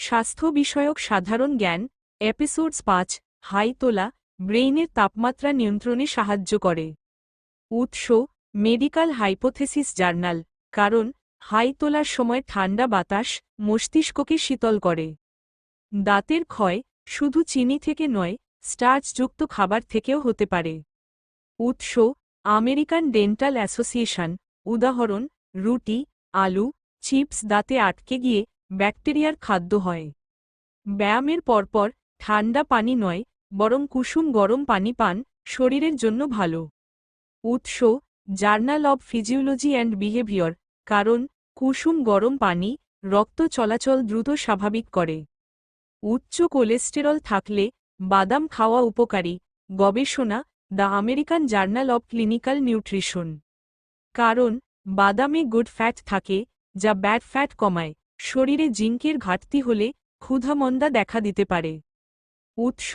স্বাস্থ্য বিষয়ক সাধারণ জ্ঞান এপিসোডস পাঁচ, হাই তোলা, ব্রেইনের তাপমাত্রা নিয়ন্ত্রণে সাহায্য করে। উৎস, মেডিকেল হাইপোথেসিস জার্নাল, কারণ হাই তোলার সময় ঠান্ডা বাতাস মস্তিষ্ককে শীতল করে। দাঁতের ক্ষয় শুধু চিনি থেকে নয় স্টার্চযুক্ত খাবার থেকেও হতে পারে। উৎস, আমেরিকান ডেন্টাল অ্যাসোসিয়েশন, উদাহরণ, রুটি, আলু, চিপস দাঁতে আটকে গিয়ে ব্যাকটেরিয়ার খাদ্য হয়। ব্যায়ামের পরপর ঠান্ডা পানি নয়, বরং কুসুম গরম পানি পান, শরীরের জন্য ভালো। উৎস journal of physiology and behaviour কারণ কুসুম গরম পানি রক্ত চলাচল দ্রুত স্বাভাবিক করে। উচ্চ কোলেস্টেরল থাকলে বাদাম খাওয়া উপকারী, গবেষণা, the American journal of clinical nutrition কারণ বাদামে গুড ফ্যাট থাকে, যা ব্যাড ফ্যাট কমায়। শরীরে জিঙ্কের ঘাটতি হলে ক্ষুধামন্দা দেখা দিতে পারে। উৎস,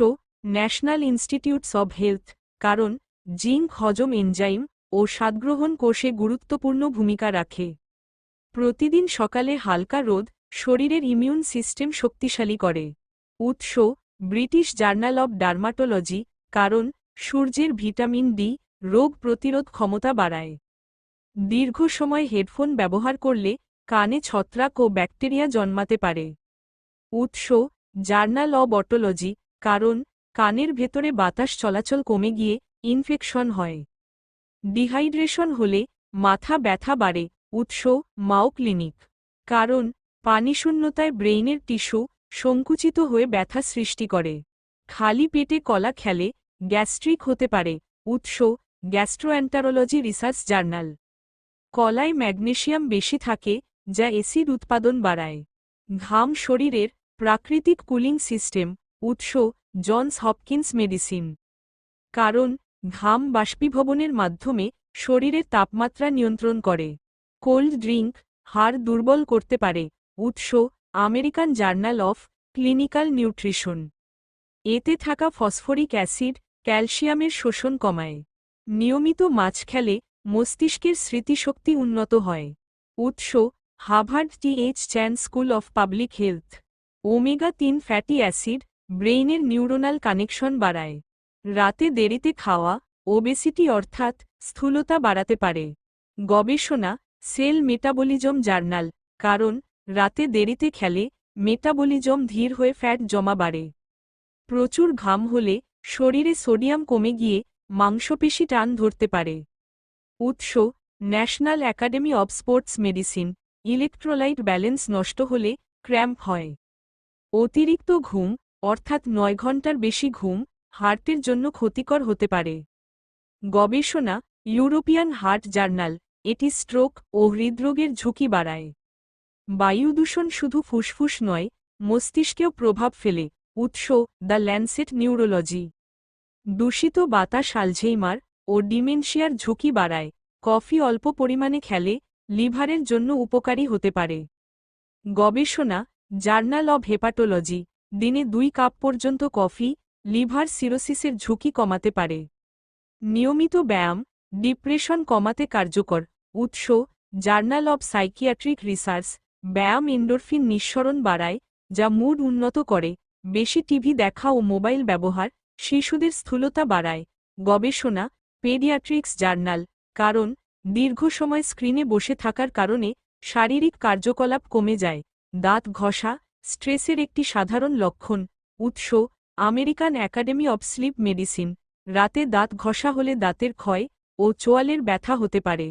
ন্যাশনাল ইনস্টিটিউটস অব হেলথ, কারণ জিঙ্ক হজম এনজাইম ও স্বাদগ্রহণ কোষে গুরুত্বপূর্ণ ভূমিকা রাখে। প্রতিদিন সকালে হালকা রোদ শরীরের ইমিউন সিস্টেম শক্তিশালী করে। উৎস, ব্রিটিশ জার্নাল অব ডার্মাটোলজি, কারণ সূর্যের ভিটামিন ডি রোগ প্রতিরোধ ক্ষমতা বাড়ায়। দীর্ঘ সময় হেডফোন ব্যবহার করলে কানে ছত্রাক ও ব্যাকটেরিয়া জন্মাতে পারে। উৎস, জার্নাল অব অটোলজি, কারণ কানের ভেতরে বাতাস চলাচল কমে গিয়ে ইনফেকশন হয়। ডিহাইড্রেশন হলে মাথা ব্যথা বাড়ে, উৎস মাও ক্লিনিক। কারণ পানিশূন্যতায় ব্রেইনের টিস্যু সংকুচিত হয়ে ব্যথা সৃষ্টি করে। খালি পেটে কলা খেলে গ্যাস্ট্রিক হতে পারে, উৎস গ্যাস্ট্রোঅ্যান্টারোলজি রিসার্চ জার্নাল। কলায় ম্যাগনেশিয়াম বেশি থাকে যা এসিড উৎপাদন বাড়ায়। ঘাম শরীরের প্রাকৃতিক কুলিং সিস্টেম, উৎস, জনস হপকিন্স মেডিসিন। কারণ, ঘাম বাষ্পীভবনের মাধ্যমে শরীরের তাপমাত্রা নিয়ন্ত্রণ করে। কোল্ড ড্রিঙ্ক হাড় দুর্বল করতে পারে। উৎস, American journal of clinical nutrition. এতে থাকা ফসফরিক অ্যাসিড ক্যালসিয়ামের শোষণ কমায়। নিয়মিত মাছ খেলে মস্তিষ্কের স্মৃতিশক্তি উন্নত হয়। উৎস Harvard TH Chan school of public health. Omega তিন ফ্যাটি অ্যাসিড ব্রেইনের নিউরোনাল কানেকশন বাড়ায়। রাতে দেরিতে খাওয়া, ওবেসিটি অর্থাৎ স্থূলতা বাড়াতে পারে। গবেষণা, সেল মেটাবলিজম জার্নাল, কারণ রাতে দেরিতে খেলে মেটাবলিজম ধীর হয়ে ফ্যাট জমা বাড়ে। প্রচুর ঘাম হলে শরীরে সোডিয়াম কমে গিয়ে মাংসপেশি টান ধরতে পারে। উৎস, national academy of sports medicine. Electrolyte balance নষ্ট হলে ক্র্যাম্প হয়। অতিরিক্ত ঘুম, অর্থাৎ নয় ঘণ্টার বেশি ঘুম, হার্টের জন্য ক্ষতিকর হতে পারে। গবেষণা, ইউরোপিয়ান হার্ট জার্নাল, এটি স্ট্রোক ও হৃদরোগের ঝুঁকি বাড়ায়। বায়ুদূষণ শুধু ফুসফুস নয়, মস্তিষ্কেও প্রভাব ফেলে, উৎস, দ্য ল্যান্সেট নিউরোলজি। দূষিত বাতাস, আলঝেইমার ও ডিমেনশিয়ার ঝুঁকি বাড়ায়, কফি অল্প পরিমাণে খেলে লিভারের জন্য উপকারী হতে পারে। গবেষণা, জার্নাল অব হেপাটোলজি, দিনে দুই কাপ পর্যন্ত কফি, লিভার সিরোসিসের ঝুঁকি কমাতে পারে। নিয়মিত ব্যায়াম, ডিপ্রেশন কমাতে কার্যকর। উৎস, জার্নাল অব সাইকিয়াট্রিক রিসার্চ, ব্যায়াম এন্ডোরফিন নিঃসরণ বাড়ায়, যা মুড উন্নত করে, বেশি টিভি দেখা ও মোবাইল ব্যবহার, শিশুদের স্থূলতা বাড়ায়। গবেষণা, পেডিয়াট্রিক্স জার্নাল, কারণ দীর্ঘ সময় স্ক্রিনে বসে থাকার কারণে শারীরিক কার্যকলাপ কমে যায়। দাঁত ঘষা, স্ট্রেসের একটি সাধারণ লক্ষণ। উৎস, American academy of sleep medicine. রাতে দাঁত ঘষা হলে দাঁতের ক্ষয় ও চোয়ালের ব্যথা হতে পারে।